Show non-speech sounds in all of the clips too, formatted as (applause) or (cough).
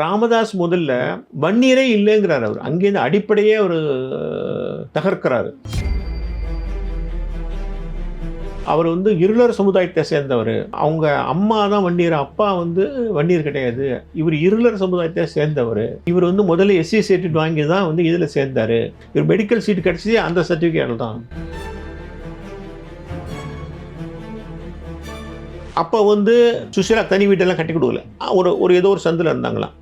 ராமதாஸ் முதல்ல வன்னியரே இல்லைங்கிறார் அவர். அங்கேருந்து அடிப்படையே அவர் தகர்க்கிறாரு. அவர் வந்து இருளர் சமுதாயத்தை சேர்ந்தவர். அவங்க அம்மா தான் வன்னியர் அப்பா வந்து வன்னியர் கிடையாது. இவர் இருளர் சமுதாயத்தை சேர்ந்தவர். இவர் வந்து முதல்ல எஸ்சி சர்டிஃபிகேட் வாங்கி தான் வந்து இதில் சேர்ந்தார். இவர் மெடிக்கல் சீட் கிடச்சி அந்த சர்டிஃபிகேட்டில் தான். அப்போ வந்து சுஷீலா தனி வீட்டெல்லாம் கட்டி கொடுக்கல. ஒரு ஒரு ஏதோ ஒரு சந்தில் இருந்தாங்களாம்.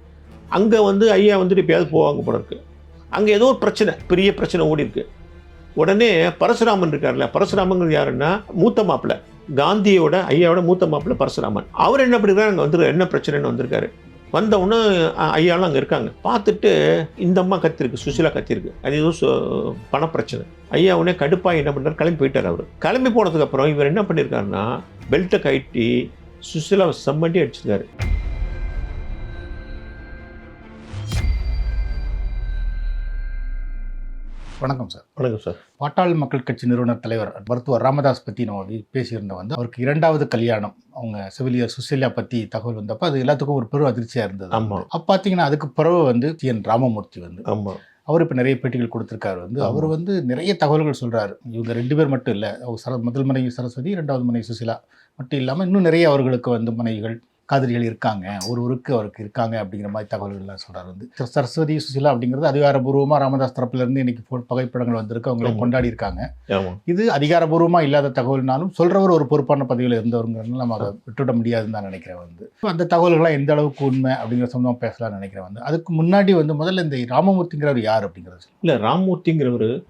அங்கே வந்து ஐயா வந்துட்டு எப்பயாவது போவாங்க போல இருக்கு. அங்கே ஏதோ ஒரு பிரச்சனை பெரிய பிரச்சனை ஓடி இருக்கு. உடனே பரசுராமன் இருக்கார்ல பரசுராமங்கிறது யாருன்னா மூத்த மாப்பிள்ளை காந்தியோட ஐயாவோட மூத்த மாப்பிள்ளை பரசுராமன். அவர் என்ன பண்ணிருக்காரு அங்கே வந்து என்ன பிரச்சனைன்னு வந்திருக்காரு. வந்த உடனே ஐயாலாம் அங்கே இருக்காங்க. பார்த்துட்டு இந்த அம்மா கத்திருக்கு சுஷிலா கத்திருக்கு. அது ஏதோ பணப்பிரச்சனை. ஐயா உடனே கடுப்பாக என்ன பண்ணார் கிளம்பி போயிட்டார் அவர். கிளம்பி போனதுக்கப்புறம் இவர் என்ன பண்ணியிருக்காருன்னா பெல்ட்டை கட்டி சுஷீலாவை செம்மண்டி அடிச்சிருக்காரு. வணக்கம் சார். வணக்கம் சார். பாட்டாளி மக்கள் கட்சி நிறுவனர் தலைவர் மருத்துவர் ராமதாஸ் பற்றி நம்ம வந்து பேசியிருந்தோம் வந்து அவருக்கு இரண்டாவது கல்யாணம். அவங்க செவிலியர் சுசீலா பற்றி தகவல் வந்தப்போ அது எல்லாத்துக்கும் ஒரு பெரும் அதிர்ச்சியாக இருந்தது. ஆமா. அப்போ பார்த்தீங்கன்னா அதுக்கு பிறகு வந்து டி என். ராமமூர்த்தி வந்து ஆமாம் அவர் இப்போ நிறைய பேட்டிகள் கொடுத்துருக்காரு வந்து. அவர் வந்து நிறைய தகவல்கள் சொல்றாரு. இவங்க ரெண்டு பேர் மட்டும் இல்லை அவங்க சர முதல் மனைவி சரஸ்வதி ரெண்டாவது மனைவி சுசிலா மட்டும் இல்லாமல் இன்னும் நிறைய அவர்களுக்கு வந்து மனைவிகள் காதலிகள் இருக்காங்க ஒரு ஒருக்கு அவருக்கு இருக்காங்க அப்படிங்கிற மாதிரி தகவல்கள்லாம் சொல்றாரு வந்து. சர- சரஸ்வதி சுசிலா அப்படிங்கிறது அதிகாரபூர்வமாக ராமதாஸ் தரப்புல இருந்து இன்னைக்கு போ- புகைப்படங்கள் வந்திருக்கு அவங்களை. கொண்டாடி இருக்காங்க இது அதிகாரபூர்வமாக இல்லாத தகவல்னாலும் சொல்றவர் ஒரு பொறுப்பான பதவியில் இருந்தவங்கிறதுனால நம்ம அதை விட்டுவிட முடியாதுன்னு தான் நினைக்கிறேன் வந்து. அந்த தகவல்கள்லாம் எந்த அளவுக்கு உண்மை அப்படிங்கிற சம்பந்தமாக பேசலாம்னு நினைக்கிறேன் வந்து. அதுக்கு முன்னாடி வந்து முதல்ல இந்த ராமமூர்த்திங்கிறவர் யார் அப்படிங்கிறது இல்லை ராம்மூர்த்திங்கிறவர்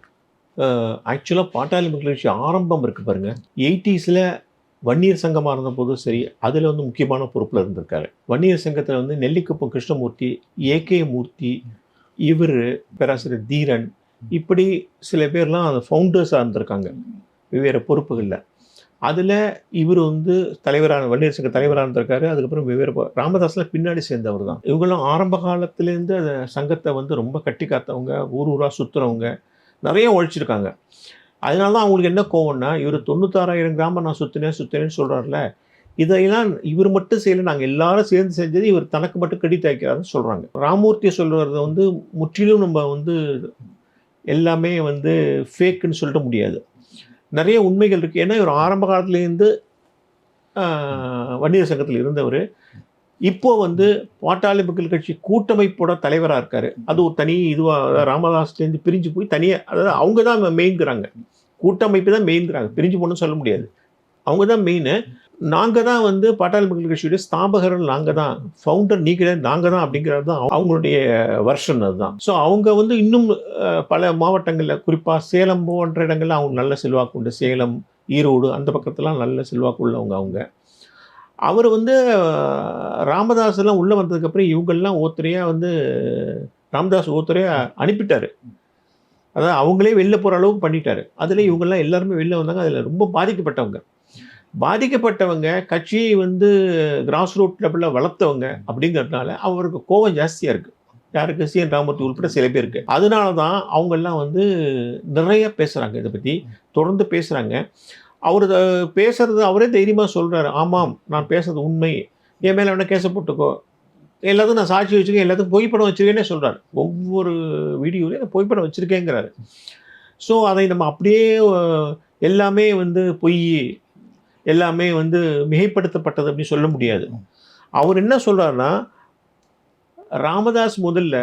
ஆக்சுவலாக பாட்டாளி மக்கள் ஆரம்பம் இருக்கு பாருங்க. எயிட்டிஸில் வன்னியர் சங்கமாக இருந்தபோதும் சரி அதில் வந்து முக்கியமான பொறுப்பில் இருந்திருக்காரு. வன்னியர் சங்கத்தில் வந்து நெல்லிக்குப்பம் கிருஷ்ணமூர்த்தி ஏகே மூர்த்தி இவர் பேராசிரியர் தீரன் இப்படி சில பேர்லாம் அந்த ஃபவுண்டர்ஸாக இருந்திருக்காங்க. வெவ்வேறு பொறுப்புகளில். அதில் இவர் வந்து தலைவரான வன்னியர் சங்க தலைவராக இருந்திருக்காரு. அதுக்கப்புறம் வெவ்வேறு ராமதாஸ்லாம் பின்னாடி சேர்ந்தவர் தான். இவங்கெல்லாம் ஆரம்ப காலத்துலேருந்து அந்த சங்கத்தை வந்து ரொம்ப கட்டி காத்தவங்க ஊர் ஊராக சுற்றுறவங்க நிறைய உழைச்சிருக்காங்க. அதனால தான் அவங்களுக்கு என்ன கோவம்னா இவர் தொண்ணூத்தாறாயிரம் கிராமம் நான் சுற்றினேன் சுற்றினேன்னு சொல்கிறார்ல இதையெல்லாம் இவர் மட்டும் செய்யலை நாங்கள் எல்லாரும் சேர்ந்து செஞ்சது இவர் தனக்கு மட்டும் கிரெடிட் ஆக்கிறாருன்னு சொல்கிறாங்க ராமூர்த்தி சொல்கிறத வந்து முற்றிலும் நம்ம வந்து எல்லாமே வந்து ஃபேக்குன்னு சொல்லிட முடியாது. நிறைய உண்மைகள் இருக்குது ஏன்னா இவர் ஆரம்ப காலத்துலேருந்து வன்னியர் சங்கத்தில் இருந்தவர். இப்போ வந்து பாட்டாளி மக்கள் கட்சி கூட்டமைப்போட தலைவராக இருக்காரு. அது ஒரு தனி இதுவாக ராமதாஸ்லேருந்து பிரிஞ்சு போய் தனியாக அதாவது அவங்க தான் மெயின்கிறாங்க கூட்டமைப்பு தான் மெயின்கிறாங்க பிரிஞ்சு போகணும்னு சொல்ல முடியாது. அவங்க தான் மெயின் நாங்கள் தான் வந்து பாட்டாளி மக்கள் கட்சியுடைய ஸ்தாபகர்கள் நாங்கள் தான். ஃபவுண்டர் நீங்கள் நாங்கள் தான் அப்படிங்கிறது தான் அவங்களுடைய வருஷன் அதுதான். ஸோ அவங்க வந்து இன்னும் பல மாவட்டங்களில் குறிப்பாக சேலம் போன்ற இடங்களில் அவங்க நல்ல செல்வாக்கு உண்டு. சேலம் ஈரோடு அந்த பக்கத்துலாம் நல்ல செல்வாக்கு உள்ளவங்க அவங்க. அவர் வந்து அஹ், ராமதாஸ் எல்லாம் உள்ளே வந்ததுக்கப்புறம் இவங்கெல்லாம் ஒருத்தரையாக வந்து ராமதாஸ் ஒருத்தரையாக அனுப்பிட்டார். அதாவது அவங்களே வெளில போகிற அளவுக்கு பண்ணிட்டாரு. அதில் இவங்கெல்லாம் எல்லாருமே வெளில வந்தாங்க. அதில் ரொம்ப பாதிக்கப்பட்டவங்க. பாதிக்கப்பட்டவங்க கட்சியை வந்து கிராஸ் ரூட் லெவலில் வளர்த்தவங்க அப்படிங்கிறதுனால அவருக்கு கோபம் ஜாஸ்தியாக இருக்குது யாருக்கு? சி. என். ராமூர்த்தி உள்பட சில பேருக்கு. அதனால தான் அவங்கெல்லாம் வந்து நிறைய பேசுகிறாங்க இதை பற்றி தொடர்ந்து பேசுகிறாங்க அவர் பேசுறது அவரே தைரியமாக சொல்கிறாரு ஆமாம் நான் பேசுறது உண்மை. என் மேலே வேணால் கேஸை போட்டுக்கோ? எல்லாத்தையும் நான் சாட்சி வச்சுருக்கேன் எல்லாத்துக்கும் புகைப்படம் வச்சுருக்கேன்னே சொல்கிறார் ஒவ்வொரு வீடியோலையும் நான் புகைப்படம் வச்சுருக்கேங்கிறாரு. ஸோ அதை நம்ம அப்படியே எல்லாமே வந்து பொய் எல்லாமே வந்து மிகைப்படுத்தப்பட்டது அப்படின்னு சொல்ல முடியாது. அவர் என்ன சொல்கிறாருன்னா ராமதாஸ் முதல்ல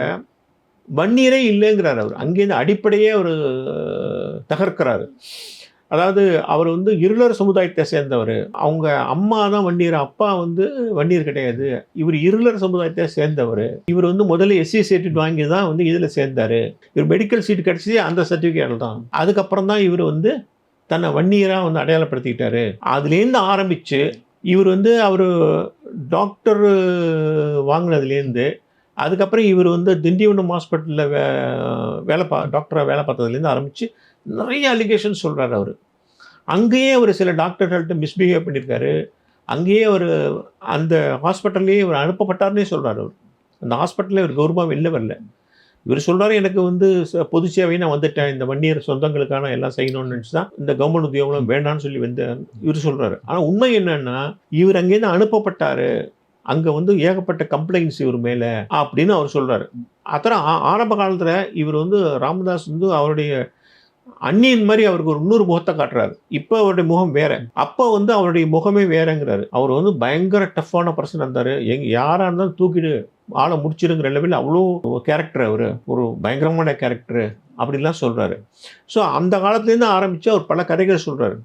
வன்னியரே இல்லைங்கிறார் அவர். அங்கேருந்து அடிப்படையே அவர் தகர்க்கிறாரு. அதாவது அவர் வந்து இருளர் சமுதாயத்தை சேர்ந்தவர். அவங்க அம்மா தான் வன்னியர் அப்பா வந்து வன்னியர் கிடையாது. இவர் இருளர் சமுதாயத்தை சேர்ந்தவர். இவர் வந்து முதல்ல எஸ்சி சர்டிஃபிகேட் வாங்கி தான் வந்து இதில் சேர்ந்தார். இவர் மெடிக்கல் சீட் கிடச்சி அந்த சர்டிஃபிகேட் தான். அதுக்கப்புறம் தான் இவர் வந்து தன்னை வன்னியராக வந்து அடையாளப்படுத்திக்கிட்டாரு. அதுலேருந்து ஆரம்பித்து இவர் வந்து அவர் டாக்டர் வாங்கினதுலேருந்து அதுக்கப்புறம் இவர் வந்து திண்டிவனம் ஹாஸ்பிட்டலில் வே வேலை பா டாக்டராக வேலை பார்த்ததுலேருந்து ஆரம்பித்து நிறைய அலிகேஷன் சொல்கிறார் அவர். அங்கேயே அவர் சில டாக்டர்கள்ட்ட மிஸ்பிஹேவ் பண்ணியிருக்காரு. அங்கேயே அவர் அந்த ஹாஸ்பிட்டல்லையே அவர் அனுப்பப்பட்டார்னே சொல்கிறார் அவர். அந்த ஹாஸ்பிட்டலில் இவர் கௌரவமாக இல்லை வரல. இவர் சொல்கிறாரு எனக்கு வந்து ச- பொது சேவை நான் வந்துட்டேன். இந்த வன்னியர் சொந்தங்களுக்கான எல்லாம் செய்யணும்னு நினச்சி தான் இந்த கவர்மெண்ட் உத்தியோகம் வேண்டாம்னு சொல்லி வந்து இவர் சொல்கிறாரு ஆனால் உண்மை என்னன்னா இவர் அங்கேருந்து அனுப்பப்பட்டார். அங்கே வந்து ஏகப்பட்ட கம்ப்ளைண்ட்ஸ் இவர் மேலே அப்படின்னு அவர் சொல்கிறாரு அத்தனை ஆ- ஆரம்ப காலத்தில் இவர் வந்து ராமதாஸ் வந்து அவருடைய அந்நியன் மாதிரி அவருக்கு ஒரு இன்னொரு முகத்தை காட்டுறாரு. இப்போ அவருடைய முகம் வேற. அப்போ வந்து அவருடைய முகமே வேறங்கிறாரு. அவர் வந்து பயங்கர டஃப்பான பர்சன் இருந்தார். எங்க யாராக இருந்தாலும் தூக்கிடு ஆளை முடிச்சிடுங்கிற லெவலில் அவ்வளோ கேரக்டர் அவர். ஒரு பயங்கரமான கேரக்டர் அப்படிலாம் சொல்கிறாரு ஸோ அந்த காலத்துலேருந்து ஆரம்பித்து அவர் பல கதைகள் சொல்கிறாரு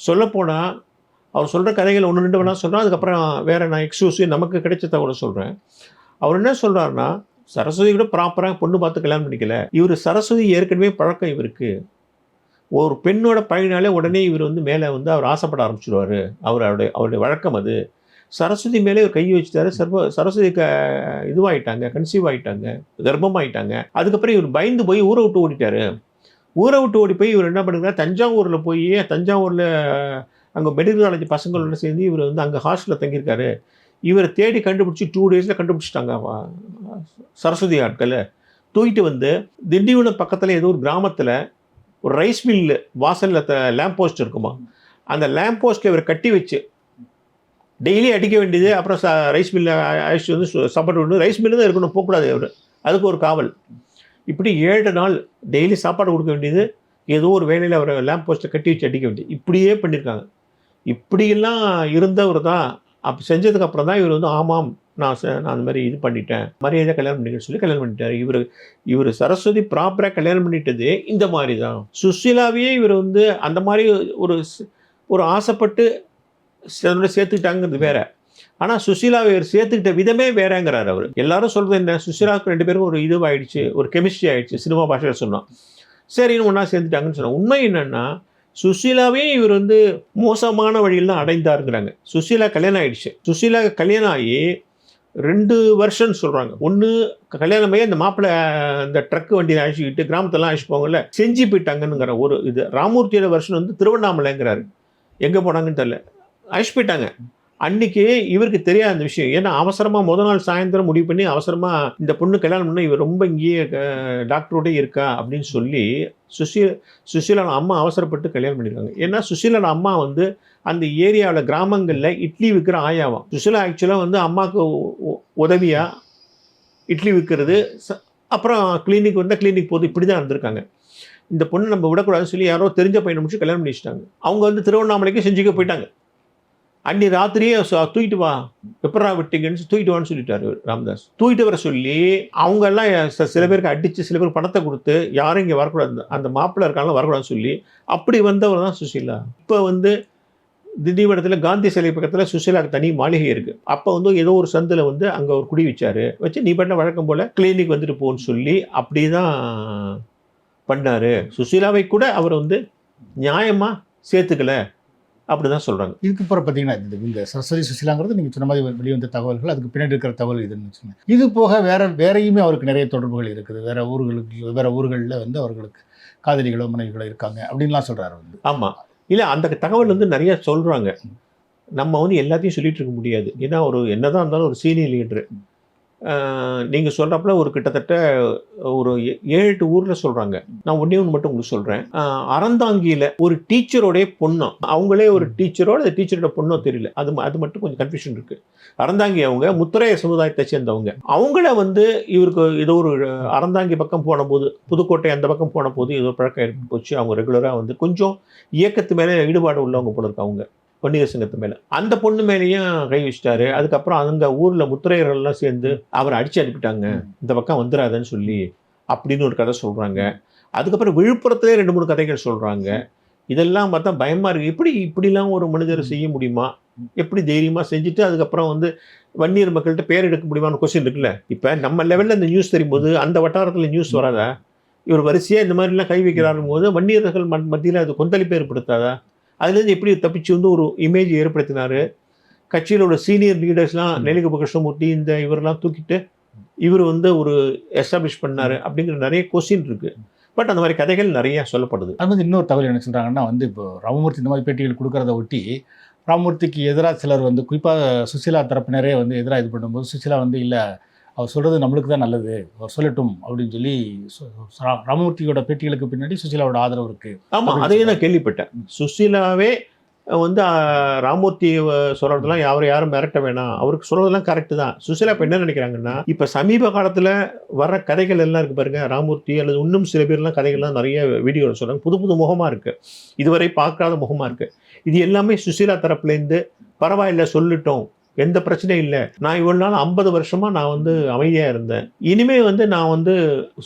சொல்லப்போனால் அவர் சொல்கிற கதைகள் ஒன்று ரெண்டு வேணால் சொல்கிறேன் அதுக்கப்புறம் வேறு நான் எக்ஸ்க்ளூசிவ் நமக்கு கிடைச்ச தகவலை சொல்கிறேன் அவர் என்ன சொல்கிறாருன்னா சரஸ்வதி கூட ப்ராப்பராக பொண்ணு பார்த்து கல்யாணம் பண்ணிக்கல. இவர் சரஸ்வதி ஏற்கனவே பழக்கம் இவருக்கு. ஒரு பெண்ணோட பழகினாலே உடனே இவர் வந்து மேலே வந்து அவர் ஆசைப்பட ஆரம்பிச்சிடுவார் அவர் அவருடைய அவருடைய வழக்கம் அது. சரஸ்வதி மேலே ஒரு கை வச்சுட்டாரு. சர்வ சரஸ்வதி க இதுவாகிட்டாங்க கன்சீவ் ஆகிட்டாங்க கர்ப்பமாயிட்டாங்க. அதுக்கப்புறம் இவர் பயந்து போய் ஊரை விட்டு ஓடிட்டாரு. ஊரை விட்டு ஓடி போய் இவர் என்ன பண்ணுறாரு? தஞ்சாவூரில் போய் தஞ்சாவூரில் அங்கே மெடிக்கல் காலேஜ் பசங்களோட சேர்ந்து இவர் வந்து அங்கே ஹாஸ்டலில் தங்கியிருக்காரு. இவரை தேடி கண்டுபிடிச்சி டூ டேஸில் கண்டுபிடிச்சிட்டாங்க சரஸ்வதி ஆட்களை. தூக்கிட்டு வந்து திண்டிவனம் பக்கத்தில் ஏதோ ஒரு கிராமத்தில் ஒரு ரைஸ் மில் வாசலில் லேம்ப் போஸ்ட் இருக்குமா? அந்த லேம்ப் போஸ்ட்டை இவர் கட்டி வச்சு டெய்லி அடிக்க வேண்டியது அப்புறம் ச ரைஸ் மில்ல அழைச்சிட்டு வந்து சாப்பாடு கொண்டு ரைஸ் மில்லு தான் இருக்கணும் போகக்கூடாது அவர் அதுக்கு ஒரு காவல். இப்படி ஏழு நாள் டெய்லி சாப்பாடு கொடுக்க வேண்டியது ஏதோ ஒரு வேலையில் அவர் லேம்ப் போஸ்ட்டை கட்டி வச்சு அடிக்க வேண்டியது. இப்படியே பண்ணியிருக்காங்க இப்படியெல்லாம் இருந்தவர் தான் அப்போ செஞ்சதுக்கப்புறம் தான் இவர் வந்து ஆமாம் நான் ச- நான் அந்த மாதிரி இது பண்ணிட்டேன். மரியாதை கல்யாணம் பண்ணிக்கன்னு சொல்லி கல்யாணம் பண்ணிட்டார். இவர் இவர் சரஸ்வதி ப்ராப்பராக கல்யாணம் பண்ணிட்டது இந்த மாதிரி தான் சுஷீலாவையே இவர் வந்து அந்த மாதிரி ஒரு ஒரு ஆசைப்பட்டு அதோட சேர்த்துக்கிட்டாங்கிறது வேற. ஆனால் சுஷீலாவை இவர் சேர்த்துக்கிட்ட விதமே வேறங்கிறார் அவர். எல்லாரும் சொல்கிறது என்ன? சுஷீலாவுக்கு ரெண்டு பேரும் ஒரு இதுவாயிடுச்சு ஒரு கெமிஸ்ட்ரி ஆயிடுச்சு சினிமா பாஷையில் சொன்னோம் சரின்னு ஒன்றா சேர்ந்துட்டாங்கன்னு சொன்னோம் உண்மை என்னென்னா சுஷீலாவையும் இவர் வந்து மோசமான வழியில் தான் அடைந்தாருங்கிறாங்க. சுஷீலா கல்யாணம் ஆயிடுச்சு. சுஷீலா கல்யாணம் ஆகி ரெண்டு வருஷம்னு சொல்கிறாங்க ஒன்று கல்யாணம் ஆகி அந்த மாப்பிள்ளை அந்த ட்ரக் வண்டியில் அழைச்சிக்கிட்டு கிராமத்தெல்லாம் அழைச்சிட்டு போங்கல்ல செஞ்சு போயிட்டாங்கன்னுங்கிற ஒரு இது. ராமூர்த்தியோட வருஷன் வந்து திருவண்ணாமலைங்கிறாரு. எங்கே போனாங்கன்னு தெரில அழைச்சிட்டு போயிட்டாங்க. அன்னைக்கு இவருக்கு தெரியாத அந்த விஷயம். ஏன்னா அவசரமாக முத நாள் சாயந்தரம் முடிவு பண்ணி அவசரமாக இந்த பொண்ணு கல்யாணம் பண்ண இவர் ரொம்ப இங்கேயே அஹ், இருக்கா அப்படின்னு சொல்லி சுசீல் சுசீலா அம்மா அவசரப்பட்டு கல்யாணம் பண்ணியிருக்காங்க ஏன்னா சுஷீலான அம்மா வந்து அந்த ஏரியாவில் கிராமங்களில் இட்லி விற்கிற ஆயாவாம். சுஷிலா ஆக்சுவலாக வந்து அம்மாவுக்கு உதவியாக இட்லி விற்கிறது ச- அப்புறம் கிளினிக் வந்தால் கிளினிக் போது இப்படி தான் இருந்திருக்காங்க. இந்த பொண்ணு நம்ம விடக்கூடாதுன்னு சொல்லி யாரோ தெரிஞ்ச பையனை முடிச்சு கல்யாணம் பண்ணி வச்சுட்டாங்க. அவங்க வந்து திருவண்ணாமலைக்கு செஞ்சுக்க போயிட்டாங்க. அன்னி ராத்திரியே ச- தூக்கிட்டு வா எப்பரா விட்டீங்கன்னு தூக்கிட்டு வான்னு சொல்லிட்டாரு ராமதாஸ். தூக்கிட்டு வர சொல்லி அவங்க எல்லாம் ச- சில பேருக்கு அடித்து சில பேருக்கு பணத்தை கொடுத்து யாரும் இங்கே வரக்கூடாது. அந்த மாப்பிள்ளை இருக்காங்க வரக்கூடாதுன்னு சொல்லி அப்படி வந்தவர் தான் சுஷீலா இப்போ வந்து திண்டிவனத்தில் காந்தி சிலை பக்கத்தில் சுஷீலாக்கு தனி மாளிகை இருக்கு. அப்போ வந்து ஏதோ ஒரு சந்தில் வந்து அங்கே ஒரு குடி வச்சாரு. வச்சு நீ பண்ண வழக்கம் போல கிளினிக் வந்துட்டு போன்னு சொல்லி அப்படி தான் பண்ணாரு. சுஷீலாவை கூட அவர் வந்து நியாயமா சேர்த்துக்கல. அப்படி தான் சொல்றாங்க. இதுக்கு அப்புறம் பார்த்தீங்கன்னா இந்த இந்த சரஸ்வதி சுசிலாங்கிறது நீங்கள் சொன்ன மாதிரி வெளிவந்த தகவல்கள் அதுக்கு பின்னாடி இருக்கிற தகவல் இதுன்னு வச்சுங்க இது போக வேற வேறையுமே அவருக்கு நிறைய தொடர்புகள் இருக்குது. வேற ஊர்களுக்கு வேற ஊர்களில் வந்து அவர்களுக்கு காதலிகளோ மனைவிகளோ இருக்காங்க அப்படின்லாம் சொல்றாரு வந்து. ஆமா. இல்லை அந்த தகவல் வந்து நிறைய சொல்கிறாங்க நம்ம வந்து எல்லாத்தையும் சொல்லிட்டு இருக்க முடியாது. ஏன்னா ஒரு என்னதான் இருந்தாலும் ஒரு சீனியர் லீடரு. நீங்க சொல்றப்பல ஒரு கிட்டத்தட்ட ஒரு ஏழு எட்டு ஊர்ல சொல்றாங்க. நான் ஒண்ணே ஒன்று மட்டும் உங்களுக்கு சொல்றேன். ஆஹ் அறந்தாங்கியில ஒரு டீச்சரோடைய பொண்ணம் அவங்களே ஒரு டீச்சரோ அந்த டீச்சரோட பொண்ணோ தெரியல. அது அது மட்டும் கொஞ்சம் கன்ஃபியூஷன் இருக்கு. அறந்தாங்கி அவங்க முத்தரைய சமுதாயத்தை சேர்ந்தவங்க. அவங்கள வந்து இவருக்கு ஏதோ ஒரு அறந்தாங்கி பக்கம் போன போது புதுக்கோட்டை அந்த பக்கம் போன போது ஏதோ பழக்கம் ஏற்பட்டு போச்சு அவங்க ரெகுலராக வந்து கொஞ்சம் இயக்கத்து மேலே ஈடுபாடு உள்ளவங்க போல இருக்கு அவங்க வன்னியர் சங்கத்து மேலே. அந்த பொண்ணு மேலேயும் கை வச்சிட்டாரு. அதுக்கப்புறம் அங்க ஊர்ல முத்திரையர்கள்லாம் சேர்ந்து அவரை அடிச்சு அனுப்பிட்டாங்க. இந்த பக்கம் வந்துடாதன்னு சொல்லி அப்படின்னு ஒரு கதை சொல்றாங்க. அதுக்கப்புறம் விழுப்புரத்திலே ரெண்டு மூணு கதைகள் சொல்றாங்க. இதெல்லாம் பார்த்தா பயமா இருக்கு. எப்படி இப்படிலாம் ஒரு மனிதர் செய்ய முடியுமா? எப்படி தைரியமா செஞ்சுட்டு அதுக்கப்புறம் வந்து வன்னியர் மக்கள்கிட்ட பேர் எடுக்க முடியுமான்னு கொஸ்டின் இருக்குல்ல. இப்போ நம்ம லெவலில் இந்த நியூஸ் தெரியும்போது அந்த வட்டாரத்தில் நியூஸ் வராதா? இவர் வரிசையாக இந்த மாதிரிலாம் கை வைக்கிறாரும் போது வன்னியர்கள் மத்தியில் அது கொந்தளிப்பு ஏற்படுத்தாதா? அதுலேருந்து எப்படி தப்பிச்சு வந்து ஒரு இமேஜ் ஏற்படுத்தினாரு? கட்சியிலோட சீனியர் லீடர்ஸ்லாம் நெலிகப கிருஷ்ணமூர்த்தி இந்த இவரெல்லாம் தூக்கிட்டு இவர் வந்து ஒரு எஸ்டாப்ளிஷ் பண்ணாரு அப்படிங்கிற நிறைய கொஸ்டின் இருக்கு. பட் அந்த மாதிரி கதைகள் நிறைய சொல்லப்படுது. அது வந்து இன்னொரு தகவல் என்ன சொல்றாங்கன்னா வந்து இப்போ ராமமூர்த்தி இந்த மாதிரி பேட்டிகள் கொடுக்கறத ஒட்டி ராமமூர்த்திக்கு எதிராக சிலர் வந்து குறிப்பாக சுசிலா தரப்பினரே வந்து எதிராக இது பண்ணும்போது சுசிலா வந்து இல்லை அவர் சொல்றது நம்மளுக்கு தான் நல்லது. அவர் சொல்லட்டும் அப்படின்னு சொல்லி ராமமூர்த்தியோட பேட்டிகளுக்கு பின்னாடி சுசிலாவோட ஆதரவு இருக்கு. ஆமா அப்படின்னு அதையும் நான் கேள்விப்பட்டேன். சுசீலாவே வந்து ராமூர்த்தி அஹ், சொல்றதெல்லாம் யாரும் யாரும் மிரட்ட வேணாம். அவருக்கு சொல்றதெல்லாம் கரெக்ட் தான். சுசிலா இப்போ என்ன நினைக்கிறாங்கன்னா இப்போ சமீப காலத்தில் வர்ற கதைகள் எல்லாம் இருக்கு பாருங்க. ராமூர்த்தி அல்லது இன்னும் சில பேர்லாம் கதைகள்லாம் நிறைய வீடியோ சொல்றாங்க. புது புது முகமாக இருக்கு. இதுவரை பார்க்காத முகமாக இருக்கு. இது எல்லாமே சுசீலா தரப்புலேருந்து பரவாயில்ல சொல்லிட்டோம். எந்த பிரச்சனையும் இல்லை. நான் இவ்வளவு நாள் ஐம்பது வருஷமா நான் வந்து அமைதியாக இருந்தேன். இனிமே வந்து நான் வந்து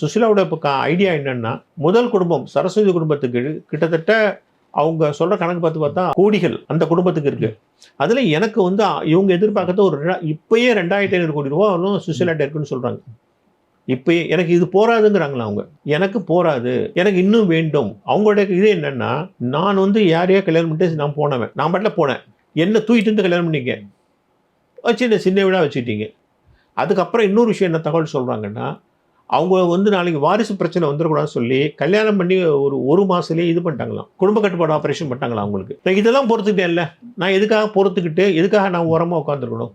சுசிலாவோட இப்போ ஐடியா என்னன்னா முதல் குடும்பம் சரஸ்வதி குடும்பத்துக்கு கிட்டத்தட்ட அவங்க சொல்ற கணக்கு பார்த்து பார்த்தா கோடிகள் அந்த குடும்பத்துக்கு இருக்கு. அதுல எனக்கு வந்து இவங்க எதிர்பார்க்கறது ஒரு இப்பயே ரெண்டாயிரத்தி ஐநூறு கோடி ரூபா இன்னும் சுவிட்சர்லாண்ட் இருக்குன்னு சொல்றாங்க. இப்பயே எனக்கு இது போராதுங்கிறாங்களா அவங்க? எனக்கு போராது. எனக்கு இன்னும் வேண்டும். அவங்களுடைய இது என்னன்னா நான் வந்து யாரையோ கல்யாணம் பண்ணிட்டு நான் போனவன். நான் பாட்டில் போனேன். என்ன தூக்கிட்டு வந்து கல்யாணம் பண்ணிக்க? வச்சு சின்ன வீடாக வச்சுக்கிட்டீங்க. அதுக்கப்புறம் இன்னொரு விஷயம் என்ன தகவல் சொல்கிறாங்கன்னா அவங்க வந்து நாளைக்கு வாரிசு பிரச்சனை வந்துடக்கூடாதுன்னு சொல்லி கல்யாணம் பண்ணி ஒரு ஒரு மாதத்துலேயே இது பண்ணிட்டாங்களாம். குடும்ப கட்டுப்பாடு ஆப்ரேஷன் பண்ணிட்டாங்களாம் அவங்களுக்கு. இப்போ இதெல்லாம் பொறுத்துக்கிட்டேன்ல. நான் எதுக்காக பொறுத்துக்கிட்டு எதுக்காக நான் உரமாக உட்காந்துருக்கணும்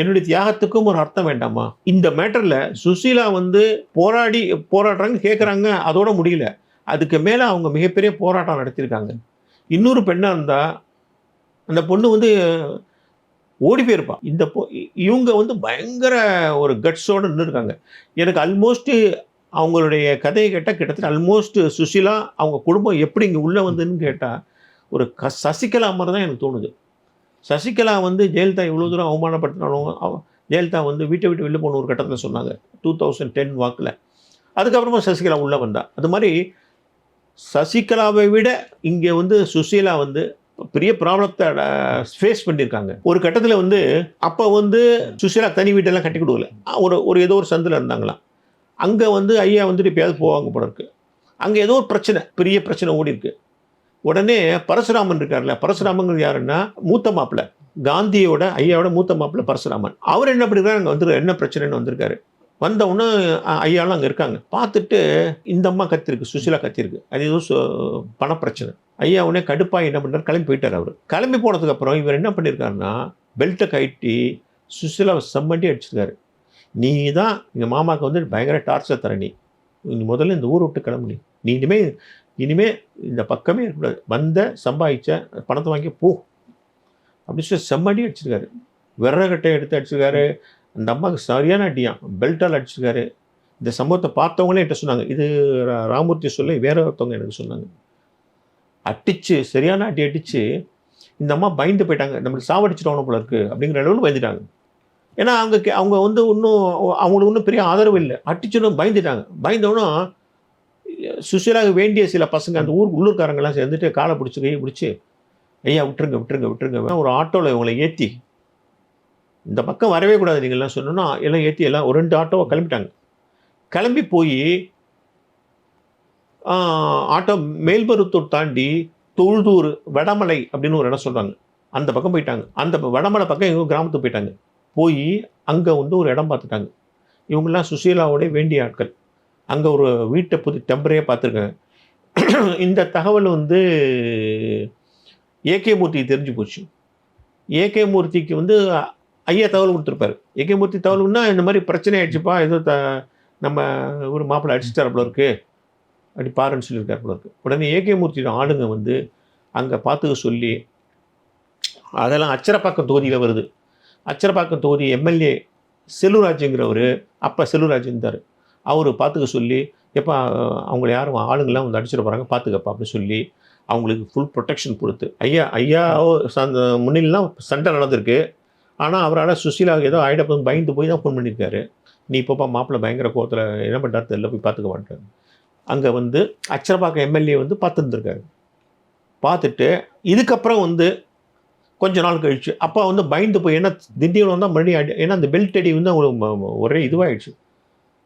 என்னுடைய தியாகத்துக்கும் ஒரு அர்த்தம் வேண்டாமா? இந்த மேட்டரில் சுசீலா வந்து போராடி போராடுறாங்க கேட்குறாங்க அதோட முடியல. அதுக்கு மேலே அவங்க மிகப்பெரிய போராட்டம் நடத்தியிருக்காங்க. இன்னொரு பெண்ணாக இருந்தால் அந்த பொண்ணு வந்து ஓடி போயிருப்பா இந்த போ இவங்க வந்து பயங்கர ஒரு கட்ஸோடு நின்றுருக்காங்க எனக்கு ஆல்மோஸ்ட்டு அவங்களுடைய கதையை கேட்டால் கிட்டத்தட்ட ஆல்மோஸ்ட் சுஷிலா அவங்க குடும்பம் எப்படி இங்கே உள்ளே வந்ததுன்னு கேட்டால் ஒரு க சசிகலா மாதிரி தான் எனக்கு தோணுது. சசிகலா வந்து ஜெயலலிதா இவ்வளோ தூரம் அவமானப்படுத்தினாலும் அவ- ஜெயலலிதா வந்து வீட்டை விட்டு வெளில போன ஒரு கட்டத்தில் சொன்னாங்க டூ தௌசண்ட் டென் வாக்கில். அதுக்கப்புறமா சசிகலா உள்ளே வந்தா. அது மாதிரி சசிகலாவை விட இங்கே வந்து சுசீலா வந்து பெரிய ப்ராப்ளத்தை ஃபேஸ் பண்ணியிருக்காங்க. ஒரு கட்டத்தில் வந்து அப்போ வந்து சுசீலா தனி வீட்டெல்லாம் கட்டி கொடுக்கல. ஒரு ஒரு ஏதோ ஒரு சந்தில் இருந்தாங்களாம். அங்கே வந்து ஐயா வந்துட்டு எப்பயாவது போவாங்க போல இருக்கு. அங்கே ஏதோ ஒரு பிரச்சனை பெரிய பிரச்சனை ஓடி இருக்கு. உடனே பரசுராமன் இருக்கார்ல பரசுராமன் யாருன்னா மூத்த மாப்பிள்ள காந்தியோட ஐயாவோட மூத்த மாப்பிள்ள பரசுராமன். அவர் என்ன பண்ணிருக்காரு அங்கே வந்து என்ன பிரச்சனைன்னு வந்திருக்காரு. வந்த உடனே ஐயாலாம் அங்கே இருக்காங்க. பார்த்துட்டு இந்த அம்மா கத்திருக்கு சுசிலா கத்திருக்கு அது ஏதோ சு- பணப்பிரச்சனை. ஐயா உடனே கடுப்பாக என்ன பண்ணார் கிளம்பி போயிட்டார் அவர். கிளம்பி போனதுக்கப்புறம் இவர் என்ன பண்ணியிருக்காருன்னா பெல்ட்டை கட்டி சுசிலாவை செம்மண்டி அடிச்சிருக்காரு. நீ தான் எங்கள் மாமாவுக்கு வந்து பயங்கர டார்ச்சர் தர நீ. முதல்ல இந்த ஊர் விட்டு கிளம்பு நீ. இனிமேல் இனிமே இந்த பக்கமே இருக்கக்கூடாது. வந்த சம்பாதிச்ச பணத்தை வாங்கி போ. அப்படி சொல்லி செம்மடி அடிச்சிருக்காரு. விரகட்டை எடுத்து அடிச்சிருக்காரு. அந்த அம்மாவுக்கு சரியான அடியான் பெல்ட்டால் அடிச்சிருக்காரு. இந்த சம்பவத்தை பார்த்தவங்களே என்கிட்ட சொன்னாங்க. இது ரா- ராமூர்த்தி சொல்லி வேற ஒருத்தவங்க எனக்கு சொன்னாங்க. அடிச்சு சரியான அடி அடிச்சு இந்த அம்மா பயந்து போயிட்டாங்க. நம்மளுக்கு சாவடிச்சிட்டோம் போல இருக்குது அப்படிங்கிற அளவில் பயந்துட்டாங்க. ஏன்னா அவங்க கே- அவங்க வந்து இன்னும் அவங்களுக்கு ஒன்றும் பெரிய ஆதரவு இல்லை. அடிச்சோன்னு பயந்துட்டாங்க. பயந்தவனும் சுஷீலாவுக்கு வேண்டிய சில பசங்க அந்த ஊர் உள்ளூர்காரங்கெல்லாம் சேர்ந்துட்டு காலை பிடிச்சி கையை பிடிச்சி ஐயா விட்டுருங்க விட்டுருங்க விட்டுருங்க ஒரு ஆட்டோவில் இவங்களை ஏற்றி இந்த பக்கம் வரவே கூடாது நீங்கள்லாம் சொன்னோன்னா எல்லாம் ஏற்றி எல்லாம் ஒரு ரெண்டு ஆட்டோவை கிளம்பிட்டாங்க. கிளம்பி போய் ஆட்டோ மேல்மருத்தூர் தாண்டி தொழுதூர் வடமலை அப்படின்னு ஒரு இடம் சொல்கிறாங்க அந்த பக்கம் போயிட்டாங்க. அந்த ப- வடமலை பக்கம் எங்கள் கிராமத்துக்கு போயிட்டாங்க. போய் அங்கே வந்து ஒரு இடம் பார்த்துட்டாங்க. இவங்கெல்லாம் சுசீலாவோட வேண்டிய ஆட்கள். அங்கே ஒரு வீட்டை புது டெம்பரையாக பார்த்துருக்காங்க. (clears throat) இந்த தகவல் வந்து ஏகே மூர்த்தி தெரிஞ்சு போச்சு. ஏகே மூர்த்திக்கு வந்து ஐயா தகவல் கொடுத்துருப்பாரு. ஏகே மூர்த்தி தகவல்னா இந்த மாதிரி பிரச்சனை ஆயிடுச்சுப்பா. ஏதோ த நம்ம ஒரு மாப்பிள்ளை அடிச்சுட்டார் போல இருக்குது அப்படி பாருன்னு சொல்லியிருக்கார் போல இருக்கு. உடனே ஏகே மூர்த்தியோட ஆளுங்க வந்து அங்கே பார்த்துக்க சொல்லி அதெல்லாம் அச்சரப்பாக்கம் தொகுதியில் வருது. அச்சரப்பாக்கம் தொகுதி எம்எல்ஏ செல்லுராஜுங்கிறவர் அப்போ செல்லுராஜ் இருந்தார். அவர் பார்த்துக்க சொல்லி எப்போ அவங்கள யாரும் ஆளுங்கள்லாம் வந்து அடிச்சிட போகிறாங்க பார்த்துக்கப்பா அப்படின்னு சொல்லி அவங்களுக்கு ஃபுல் ப்ரொடெக்ஷன் கொடுத்து. ஐயா ஐயாவோ சந்த முன்னிலாம் சண்டை நடந்திருக்கு. ஆனால் அவரால் சுசீலாவுக்கு ஏதோ ஆயிடப்போது பயந்து போய் தான் ஃபோன் பண்ணியிருக்காரு. நீ இப்போப்பா மாப்பிள்ளை பயங்கர கோவத்தில் என்ன பண்ணுறாரு தெரியல போய் பார்த்துக்க மாட்டேன். அங்கே வந்து அச்சரப்பாக்கம் எம்எல்ஏ வந்து பார்த்துருந்துருக்காரு. பார்த்துட்டு இதுக்கப்புறம் வந்து கொஞ்ச நாள் கழிச்சு அப்போ வந்து பயந்து போய் ஏன்னா திண்டிவனம் வந்தால் மறுபடியும் அடி ஏன்னா அந்த பெல்ட் அடி வந்து அவங்களுக்கு ஒரே இதுவாகிடுச்சு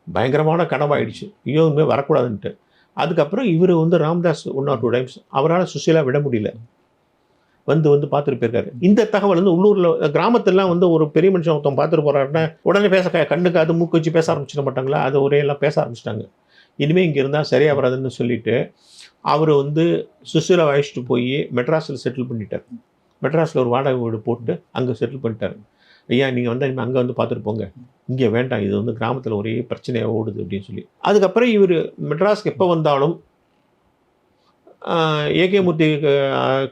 பயங்கரமான கனவாயிடுச்சு. ஐயோ இனிமேல் வரக்கூடாதுன்ட்டு. அதுக்கப்புறம் இவர் வந்து Ramdas one or two times அவரால் சுசீலா விட முடியல. வந்து வந்து பார்த்துட்டு போயிருக்காரு. இந்த தகவல் வந்து உள்ளூரில் கிராமத்திலலாம் வந்து ஒரு பெரிய மனுஷன் ஒருத்தன் பார்த்துட்டு போகிறாருன்னா உடனே பேச கண்ணுக்கு அது மூக்கு வச்சு பேச ஆரம்பிச்சிட மாட்டாங்களா? அது ஒரே எல்லாம் பேச ஆரம்பிச்சிட்டாங்க. இனிமேல் இங்கே இருந்தால் சரியாக வராதுன்னு சொல்லிட்டு அவர் வந்து சுசீலா அழைச்சிட்டு போய் மெட்ராஸில் செட்டில் பண்ணிட்டார். மெட்ராஸில் ஒரு வாடகை வீடு போட்டு அங்கே செட்டில் பண்ணிட்டார். ஐயா நீங்கள் வந்து இனிமேல் அங்கே வந்து பார்த்துட்டு போங்க. இங்கே வேண்டாம் இது வந்து கிராமத்தில் ஒரே பிரச்சனையாக ஓடுது அப்படின்னு சொல்லி. அதுக்கப்புறம் இவர் மெட்ராஸ்க்கு எப்போ வந்தாலும் ஏகே மூர்த்தி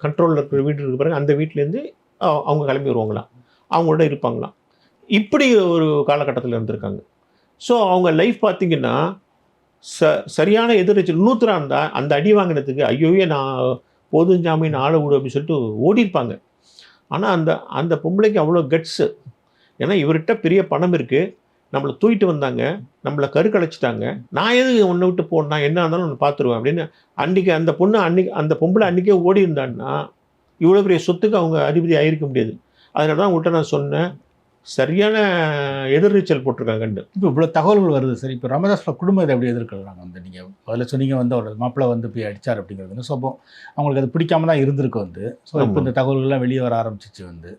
கண்ட்ரோலில் இருக்கிற வீடு இருக்க பிறகு அந்த வீட்டிலேருந்து அவங்க கிளம்பி வருவாங்களாம். அவங்களோட இருப்பாங்களாம். இப்படி ஒரு காலகட்டத்தில் இருந்திருக்காங்க. ஸோ அவங்க லைஃப் பார்த்திங்கன்னா ச சரியான எதிர்த்து இன்னொருத்தராக இருந்தால் அந்த அடி வாங்கினதுக்கு ஐயோயே நான் போதும் ஜாமீன் ஆள விடு அப்படின்னு சொல்லிட்டு ஓடிருப்பாங்க ஆனால் அந்த அந்த பொம்பளைக்கு அவ்வளோ கட்ஸு ஏன்னா இவர்கிட்ட பெரிய பணம் இருக்குது நம்மளை தூக்கிட்டு வந்தாங்க. நம்மளை கருக்கலைச்சிட்டாங்க. நான் எது ஒன்று விட்டு போனா என்ன இருந்தாலும் ஒன்று பார்த்துருவேன் அப்படின்னு அன்றைக்கி அந்த பொண்ணு அன்னைக்கு அந்த பொம்பளை அன்றைக்கே ஓடி இருந்தான்னா இவ்வளோ பெரிய சொத்துக்கு அவங்க அதிபதி ஆகிருக்க முடியாது. அதனால தான் உங்கள்கிட்ட நான் சொன்னேன். சரியான எதிர்நீச்சல் போட்டிருக்காங்கன்னு இப்போ இவ்வளோ தகவல்கள் வருது சரி இப்போ ராமதாஸோட குடும்பம் இதை எப்படி எதிர்க்கிறாங்க வந்து நீங்கள் முதல்ல சொன்னீங்க வந்து அவர் மாப்பிள்ளை வந்து போய் அடிச்சார் அப்படிங்கிறது ஸோ அப்போ அவங்களுக்கு அது பிடிக்காம தான் இருந்திருக்கு வந்து. ஸோ இப்போ. இந்த தகவல்கள்லாம் வெளியே வர ஆரம்பிச்சிச்சு வந்து.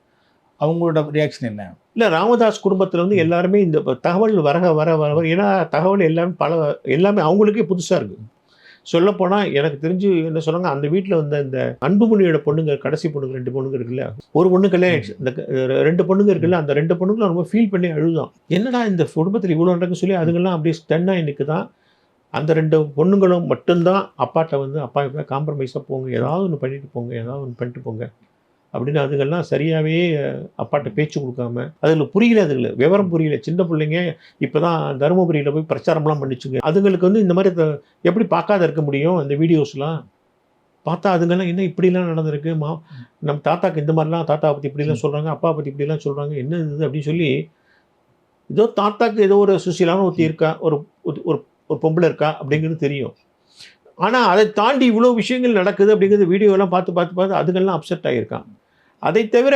அவங்களோட ரியாக்ஷன் என்ன? இல்லை ராமதாஸ் குடும்பத்தில் வந்து எல்லாருமே இந்த தகவல் வர வர வர வர ஏன்னா தகவல் எல்லாமே பல எல்லாமே அவங்களுக்கே புதுசாக இருக்குது சொல்லப்போனால் எனக்கு தெரிஞ்சு என்ன சொன்னாங்க அந்த வீட்டில் வந்து இந்த அன்புமணியோட பொண்ணுங்க கடைசி பொண்ணுங்க ரெண்டு பொண்ணுங்க இருக்குல்ல ஒரு பொண்ணு கல்யாணம் ஆயிடுச்சு. இந்த ரெண்டு பொண்ணுங்க இருக்குல்ல அந்த ரெண்டு பொண்ணுங்களும் ரொம்ப ஃபீல் பண்ணி அழுதான். என்னடா இந்த குடும்பத்தில் இவ்வளோ நடக்கு சொல்லி அதுங்கெல்லாம் அப்படியே ஸ்டென்னாக இன்னைக்கு தான் அந்த ரெண்டு பொண்ணுங்களும் மட்டும்தான் அப்பாட்ட வந்து அப்பா இப்போ காம்ப்ரமைஸாக போங்க. ஏதாவது ஒன்று பண்ணிட்டு போங்க. ஏதாவது ஒன்று பண்ணிட்டு போங்க. அப்படின்னு அதுங்கெல்லாம் சரியாகவே அப்பாட்ட பேச்சு கொடுக்காம அதில் புரியல அதுங்கள. விவரம் புரியல. சின்ன பிள்ளைங்க இப்போ தான் தருமபுரியில் போய் பிரச்சாரம்லாம் பண்ணிச்சுங்க. அதுங்களுக்கு வந்து இந்த மாதிரி த- எப்படி பார்க்காத இருக்க முடியும் அந்த வீடியோஸ்லாம்? பார்த்தா அதுங்கெல்லாம் என்ன இப்படிலாம் நடந்திருக்கு? மா நம்ம தாத்தாக்கு இந்த மாதிரிலாம் தாத்தா பற்றி இப்படிலாம் சொல்கிறாங்க அப்பா பற்றி இப்படிலாம் சொல்கிறாங்க என்ன இது அப்படின்னு சொல்லி ஏதோ தாத்தாக்கு ஏதோ ஒரு சுசீலான ஒருத்தி இருக்கா ஒரு ஒரு- ஒரு ஒரு பொம்பளை இருக்கா அப்படிங்கிறது தெரியும். ஆனால் அதை தாண்டி இவ்வளோ விஷயங்கள் நடக்குது அப்படிங்கிறது வீடியோலாம் பார்த்து பார்த்து பார்த்து அதுங்கெல்லாம் அப்செட் ஆகியிருக்கான் அதை தவிர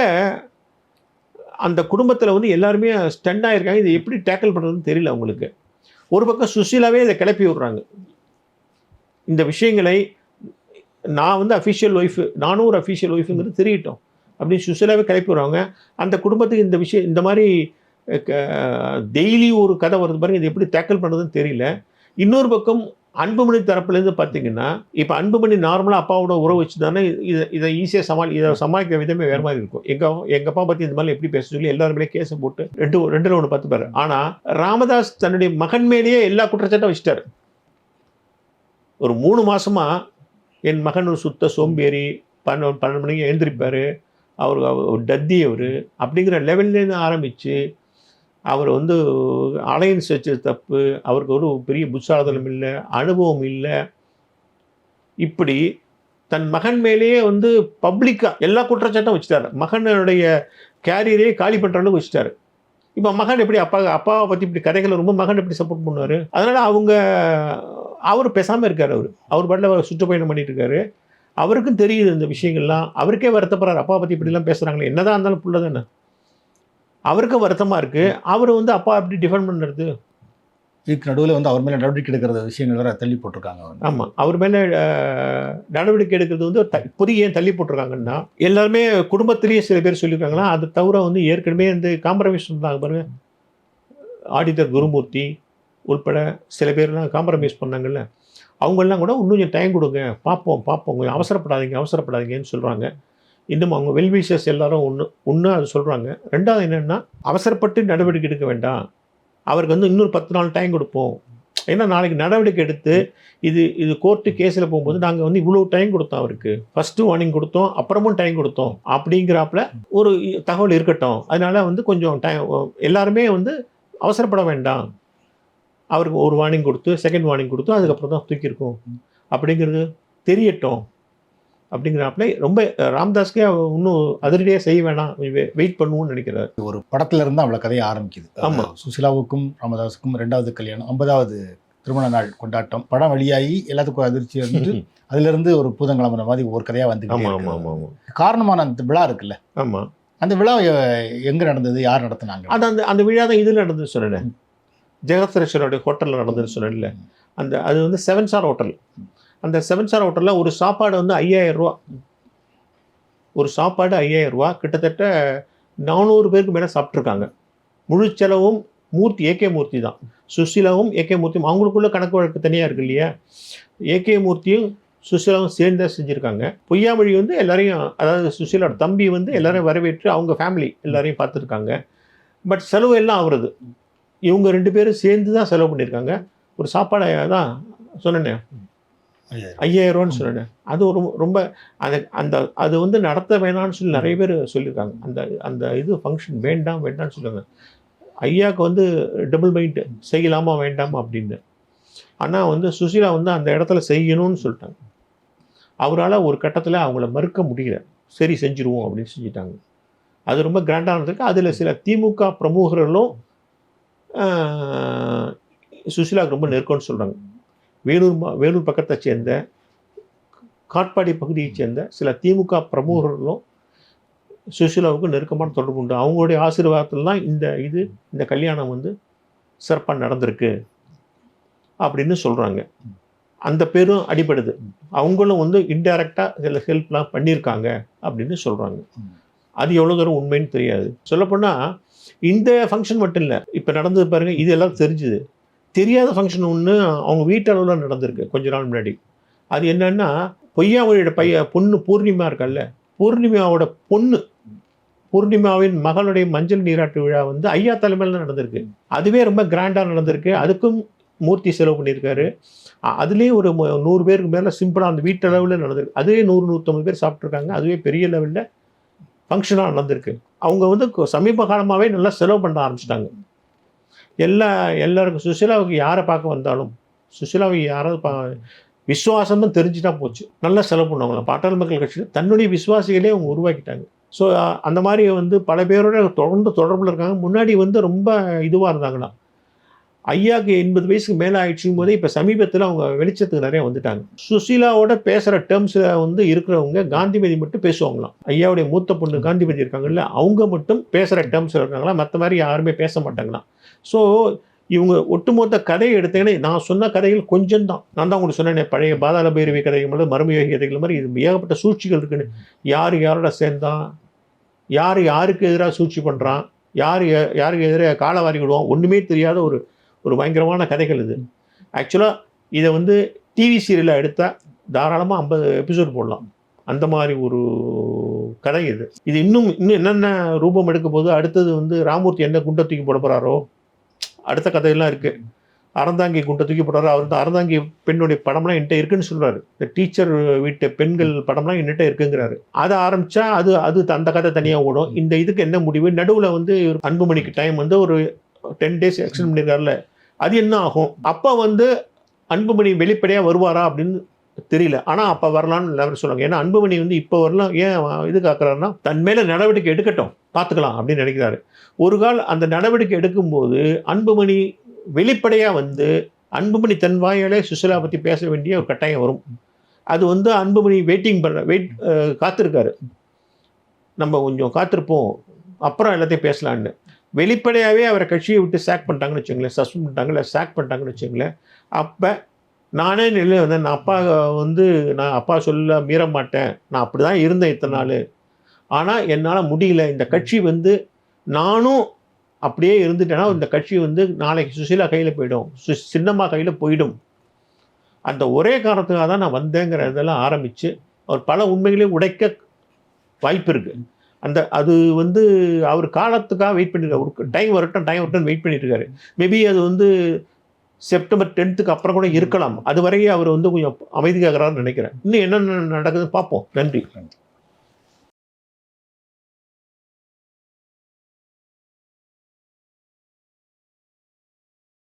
அந்த குடும்பத்தில் வந்து எல்லாருமே ஸ்டண்ட் ஆகிருக்காங்க இதை எப்படி டேக்கிள் பண்ணுறதுன்னு தெரியல அவங்களுக்கு. ஒரு பக்கம் சுஷீலாவே இதை கிளப்பி விடுறாங்க. இந்த விஷயங்களை நான் வந்து அஃபிஷியல் ஒய்ஃபு நானும் ஒரு அஃபிஷியல் ஒய்ஃபுங்கிறது தெரியட்டும். அப்படின்னு சுஷீலாவே கிளப்பி விடுறாங்க. அந்த குடும்பத்துக்கு இந்த விஷயம் இந்த மாதிரி டெய்லி ஒரு கதை வருது பாருங்க. இது எப்படி டேக்கிள் பண்ணுறதுன்னு தெரியல. இன்னொரு பக்கம் அன்புமணி தரப்புலேருந்து பார்த்தீங்கன்னா இப்போ அன்புமணி நார்மலாக அப்பாவோட உறவு வச்சு தானே இதை இதை ஈஸியாக சமாளி இதை சமாளிக்கிற விதமே வேறு மாதிரி இருக்கும். எங்கள் எங்கள் அப்பா பற்றி இந்த மாதிரி எப்படி பேச சொல்லி எல்லாருமே கேஸை போட்டு ரெண்டு ரெண்டில் ஒன்று பார்த்து பாரு. ஆனால் ராமதாஸ் தன்னுடைய மகன் மேலேயே எல்லா குற்றச்சாட்டும் வச்சுட்டார். ஒரு மூணு மாதமாக என் மகன் ஒரு சுத்த சோம்பேறி பன்னெண்டு பன்னெண்டு மணிக்கு எழுந்திருப்பார். அவர் அவர் டத்தி அவர். அப்படிங்கிற லெவல்லேருந்து ஆரம்பித்து அவர் வந்து அலையன்ஸ் வச்சது தப்பு அவருக்கு ஒரு பெரிய புத்தாதனம் இல்லை அனுபவம் இல்லை. இப்படி தன் மகன் மேலேயே வந்து பப்ளிக்காக எல்லா குற்றச்சாட்டும் வச்சுட்டாரு. மகனுடைய கேரியரே காலி பண்ணுற அளவுக்கு வச்சுட்டாரு. இப்போ மகன் எப்படி அப்பா அப்பாவை பற்றி இப்படி கதைகளை ரொம்ப மகன் எப்படி சப்போர்ட் பண்ணுவார்? அதனால் அவங்க அவர் பேசாமல் இருக்கார் அவர். அவர் பாட்டில் சுற்றுப்பயணம் பண்ணிட்டு இருக்காரு. அவருக்கும் தெரியுது இந்த விஷயங்கள்லாம். அவருக்கே வருத்தப்படுறாரு. அப்பா பற்றி இப்படிலாம் பேசுகிறாங்களே என்னதான் இருந்தாலும் புள்ள தானே. அவருக்கும் வருத்தமாக இருக்குது அவர் வந்து அப்பா எப்படி டிஃபெண்ட் பண்ணுறது இதுக்கு நடுவில் வந்து அவர் மேலே நடவடிக்கை எடுக்கிற விஷயங்கள் வேற தள்ளி போட்டிருக்காங்க வந்து. ஆமாம் அவர் மேலே நடவடிக்கை எடுக்கிறது வந்து த இப்போதைக்கு ஏன் தள்ளி போட்டிருக்காங்கன்னா எல்லாருமே குடும்பத்திலேயே சில பேர் சொல்லியிருக்காங்களா அது தவிர வந்து ஏற்கனவே இந்த காம்ப்ரமைஸ் பண்ணாங்க பாருங்க. ஆடிட்டர் குருமூர்த்தி உள்பட சில பேர்லாம் காம்ப்ரமைஸ் பண்ணாங்கல்ல. அவங்கெல்லாம் கூட இன்னும் கொஞ்சம் டைம் கொடுங்க. பார்ப்போம் பார்ப்போம். கொஞ்சம் அவசரப்படாதீங்க அவசரப்படாதீங்கன்னு சொல்கிறாங்க இன்னும் அவங்க வெல்விஷர்ஸ் எல்லாரும் ஒன்று ஒன்று அது சொல்கிறாங்க ரெண்டாவது என்னென்னா அவசரப்பட்டு நடவடிக்கை எடுக்க வேண்டாம். அவருக்கு வந்து இன்னொரு பத்து நாள் டைம் கொடுப்போம். ஏன்னா நாளைக்கு நடவடிக்கை எடுத்து இது இது கோர்ட்டு கேஸில் போகும்போது நாங்கள் வந்து இவ்வளோ டைம் கொடுத்தோம் அவருக்கு. ஃபஸ்ட்டு வார்னிங் கொடுத்தோம் அப்புறமும் டைம் கொடுத்தோம் அப்படிங்கிறாப்புல ஒரு தகவல் இருக்கட்டும். அதனால வந்து கொஞ்சம் டைம் எல்லாருமே வந்து அவசரப்பட வேண்டாம். அவருக்கு ஒரு வார்னிங் கொடுத்து செகண்ட் வார்னிங் கொடுத்து அதுக்கப்புறம் தான் தூக்கியிருக்கோம். அப்படிங்கிறது தெரியட்டும். அப்படிங்கிறாப்புல ரொம்ப ராம்தாஸ்க்கே இன்னும் அதிரடியாக செய்ய வேணாம் வெயிட் பண்ணுவோம்னு நினைக்கிறார். ஒரு படத்துல இருந்து அவ்வளோ கதையை ஆரம்பிக்குது. ஆமா. அது சுசிலாவுக்கும் ராமதாஸுக்கும் ரெண்டாவது கல்யாணம் ஐம்பதாவது திருமண நாள் கொண்டாட்டம். படம் வெளியாகி எல்லாத்துக்கும் அதிர்ச்சி இருந்து ஒரு (laughs) பூதங்கிழமை மாதிரி ஒரு கதையா வந்து ஆமாம் ஆமாம் ஆமாம் ஆமாம் காரணமான அந்த விழா இருக்குல்ல? ஆமாம் அந்த விழா எங்க நடந்தது? யார் நடத்துனாங்க? அது அந்த அந்த விழா தான் இதில் நடந்தது சொன்னேன். ஜெகத்ரேஸ்வரோடைய ஹோட்டலில் நடந்ததுன்னு சொன்னேன்ல. அந்த அது வந்து செவன் ஸ்டார் ஹோட்டல். அந்த செவன் ஸ்டார் ஹோட்டலில் ஒரு சாப்பாடு வந்து ஐயாயிரரூவா ஒரு சாப்பாடு ஐயாயிரரூவா கிட்டத்தட்ட நானூறு பேருக்கு மேலே சாப்பிட்ருக்காங்க முழு செலவும் மூர்த்தி ஏகே மூர்த்தி தான். சுசிலாவும் ஏகே மூர்த்தியும் அவங்களுக்குள்ள கணக்கு வழக்கு தனியாக இருக்கு இல்லையா? ஏகே மூர்த்தியும் சுசிலாவும் சேர்ந்து தான் செஞ்சுருக்காங்க. பொய்யாமொழி வந்து எல்லாரையும் அதாவது சுஷீலோட தம்பி வந்து எல்லாரையும் வரவேற்று அவங்க ஃபேமிலி எல்லாரையும் பார்த்துருக்காங்க. பட் செலவு எல்லாம் அவரது. இவங்க ரெண்டு பேரும் சேர்ந்து தான் செலவு பண்ணியிருக்காங்க ஒரு சாப்பாடு தான் சொன்னேனே. ஐயாயிரம் ரூபான்னு சொன்னேன் அது ஒரு ரொம்ப அந்த அந்த அது வந்து நடத்த வேணாம்னு சொல்லி நிறைய பேர் சொல்லியிருக்காங்க. அந்த அந்த இது ஃபங்க்ஷன் வேண்டாம் வேண்டாம்னு சொல்லுவாங்க ஐயாவுக்கு வந்து டபுள் மைண்ட் செய்யலாமா வேண்டாமா அப்படின்னு. ஆனால் வந்து சுசீலா வந்து அந்த இடத்துல செய்யணும்னு சொல்லிட்டாங்க. அவரால் ஒரு கட்டத்தில் அவங்கள மறுக்க முடியல. சரி செஞ்சுருவோம் அப்படின்னு செஞ்சுட்டாங்க. அது ரொம்ப கிராண்டானதுக்கு அதில் சில திமுக பிரமுகர்களும் ஆஹ், சுசீலாவுக்கு ரொம்ப நெருக்கம்னு சொல்கிறாங்க வேலூர் மா- வேலூர் பக்கத்தை சேர்ந்த காட்பாடி பகுதியைச் சேர்ந்த சில திமுக பிரமுகர்களும் சுஷிலாவுக்கு நெருக்கமான தொடர்பு உண்டு. அவங்களுடைய ஆசீர்வாதத்தில் தான் இந்த இது இந்த கல்யாணம் வந்து சிறப்பாக நடந்திருக்கு அப்படின்னு சொல்கிறாங்க அந்த பேரும் அடிபடுது. அவங்களும் வந்து இன்டைரக்டாக சில ஹெல்ப்லாம் பண்ணியிருக்காங்க அப்படின்னு சொல்கிறாங்க அது எவ்வளோ தூரம் உண்மைன்னு தெரியாது. சொல்லப்போனால் இந்த ஃபங்க்ஷன் மட்டும் இல்லை இப்போ நடந்தது பாருங்கள் இது எல்லாம் தெரிஞ்சுது. தெரியாத ஃபங்க்ஷன் ஒன்று அவங்க வீட்டளவில் நடந்திருக்கு கொஞ்ச நாள் முன்னாடி. அது என்னன்னா பொய்யாமொழியோட பைய பொண்ணு பூர்ணிமா இருக்கல்ல பூர்ணிமாவோட பொண்ணு பூர்ணிமாவின் மகளுடைய மஞ்சள் நீராட்டு விழா வந்து ஐயா தலைமையில் நடந்திருக்கு. அதுவே ரொம்ப கிராண்டாக நடந்திருக்கு. அதுக்கும் மூர்த்தி செலவு பண்ணியிருக்காரு. அதுலேயே ஒரு நூறு பேருக்கு மேலே சிம்பிளாக அந்த வீட்டளவில் நடந்திருக்கு. அதுவே நூறு நூற்றம்பது பேர் சாப்பிட்ருக்காங்க அதுவே பெரிய லெவலில் ஃபங்க்ஷனாக நடந்திருக்கு. அவங்க வந்து சமீப காலமாகவே நல்லா செலவு பண்ண ஆரம்பிச்சிட்டாங்க. எல்லா எல்லாருக்கும் சுஷீலாவுக்கு யாரை பார்க்க வந்தாலும் சுஷீலாவை யாராவது பா விசுவாசமும் தெரிஞ்சுட்டா போச்சு. நல்லா செலவு பண்ணுவாங்க பாட்டாளி மக்கள் கட்சியில் தன்னுடைய விசுவாசிகளே அவங்க உருவாக்கிட்டாங்க. ஸோ அந்த மாதிரி வந்து பல பேரோட தொடர்ந்து தொடர்பில் இருக்காங்க. முன்னாடி வந்து ரொம்ப இதுவாக இருந்தாங்களாம். ஐயாக்கு எண்பது வயசுக்கு மேலே ஆயிடுச்சும் போதே இப்போ சமீபத்தில் அவங்க வெளிச்சத்துக்கு நிறைய வந்துட்டாங்க. சுசீலாவோட பேசுகிற டேர்ம்ஸில் வந்து இருக்கிறவங்க காந்திமதி மட்டும் பேசுவாங்களாம். ஐயாவுடைய மூத்த பொண்ணு காந்திமதி இருக்காங்கல்ல அவங்க மட்டும் பேசுகிற டேர்ம்ஸில் இருக்காங்களா? மற்ற மாதிரி யாருமே பேச மாட்டாங்களாம். ஸோ இவங்க ஒட்டுமொத்த கதையை எடுத்தீங்கன்னா நான் சொன்ன கதைகள் கொஞ்சம் தான் நான் தான் உங்களுக்கு சொன்னேனே பழைய பாதாள பைரவி கதைகள் மாதிரி மர்மயோகி கதைகள் மாதிரி இது ஏகப்பட்ட சூழ்ச்சிகள் இருக்குன்னு. யார் யாரோட சேர்ந்தான் யார் யாருக்கு எதிராக சூழ்ச்சி பண்ணுறான் யார் யா- யாருக்கு எதிராக காலவாரி விடுவான் ஒன்றுமே தெரியாத ஒரு ஒரு பயங்கரமான கதைகள் இது. ஆக்சுவலாக இதை வந்து டிவி சீரியலாக எடுத்தால் தாராளமாக ஐம்பது எபிசோட் போடலாம். அந்த மாதிரி ஒரு கதை இது. இது இன்னும் இன்னும் என்னென்ன ரூபம் எடுக்கும் போது அடுத்தது வந்து ராமூர்த்தி என்ன குண்டை தூக்கி போட போகிறாரோ அடுத்த கதையெல்லாம் இருக்குது அறந்தாங்கி குண்டை தூக்கி போடுறாரு அவர் வந்து அறந்தாங்கி பெண்ணுடைய படம்லாம் என்கிட்ட இருக்குன்னு சொல்கிறாரு இந்த டீச்சர் வீட்டு பெண்கள் படம்லாம் என்கிட்ட இருக்குங்கிறாரு. அதை ஆரம்பித்தா அது அது அந்த கதை தனியாக ஓடும். இந்த இதுக்கு என்ன முடிவு? நடுவில் வந்து அன்புமணிக்கு டைம் வந்து ஒரு டென் டேஸ் எக்ஸ்டெண்ட் பண்ணியிருக்காருல அது என்ன ஆகும்? அப்போ வந்து அன்புமணி வெளிப்படையாக வருவாரா அப்படின்னு தெரியல. ஆனால் அப்போ வரலான்னு எல்லாரும் சொல்லுவாங்க ஏன்னா அன்புமணி வந்து இப்போ வரலாம் ஏன் இது காக்குறாருன்னா தன் மேலே நடவடிக்கை எடுக்கட்டும் பார்த்துக்கலாம் அப்படின்னு நினைக்கிறாரு. ஒரு கால் அந்த நடவடிக்கை எடுக்கும்போது அன்புமணி வெளிப்படையாக வந்து அன்புமணி தன் வாயாலே சுசிலா பற்றி பேச வேண்டிய ஒரு கட்டாயம் வரும். அது வந்து அன்புமணி வெயிட்டிங் பண்ண வெயிட் காத்திருக்காரு. நம்ம கொஞ்சம் காத்திருப்போம். அப்புறம் எல்லாத்தையும் பேசலான்னு வெளிப்படையாகவே அவரை கட்சியை விட்டு சேக் பண்ணிட்டாங்கன்னு வச்சுங்களேன் சஸ்பெண்ட் பண்ணிட்டாங்க இல்லை சேக் பண்ணிட்டாங்கன்னு வச்சுங்களேன் அப்போ நானே நிலை வந்தேன். நான் அப்பா வந்து நான் அப்பா சொல்ல மீற மாட்டேன். நான் அப்படி தான் இருந்தேன் இத்தனை நாள். ஆனால் என்னால் முடியல. இந்த கட்சி வந்து நானும் அப்படியே இருந்துட்டேன்னா இந்த கட்சி வந்து நாளைக்கு சுசீலா கையில் போயிடும். சு சின்னம்மா கையில் போயிடும். அந்த ஒரே காரணத்துக்காக தான் நான் வந்தேங்கிற இதெல்லாம் ஆரம்பித்து அவர் பல உண்மைகளையும் உடைக்க வாய்ப்பு இருக்குது அந்த அது வந்து அவர் காலத்துக்காக வெயிட் பண்ணிருக்காரு. ஒரு டைம் வரட்டும் டைம் வரட்டும் வெயிட் பண்ணிட்டு இருக்காரு மேபி அது வந்து செப்டம்பர் டென்த்துக்கு அப்புறம் கூட இருக்கலாம். அது வரையும் அவர் வந்து கொஞ்சம் அமைதியாகிறாருன்னு நினைக்கிறேன். இன்னும் என்னென்ன நடக்குதுன்னு பார்ப்போம். நன்றி. நன்றி.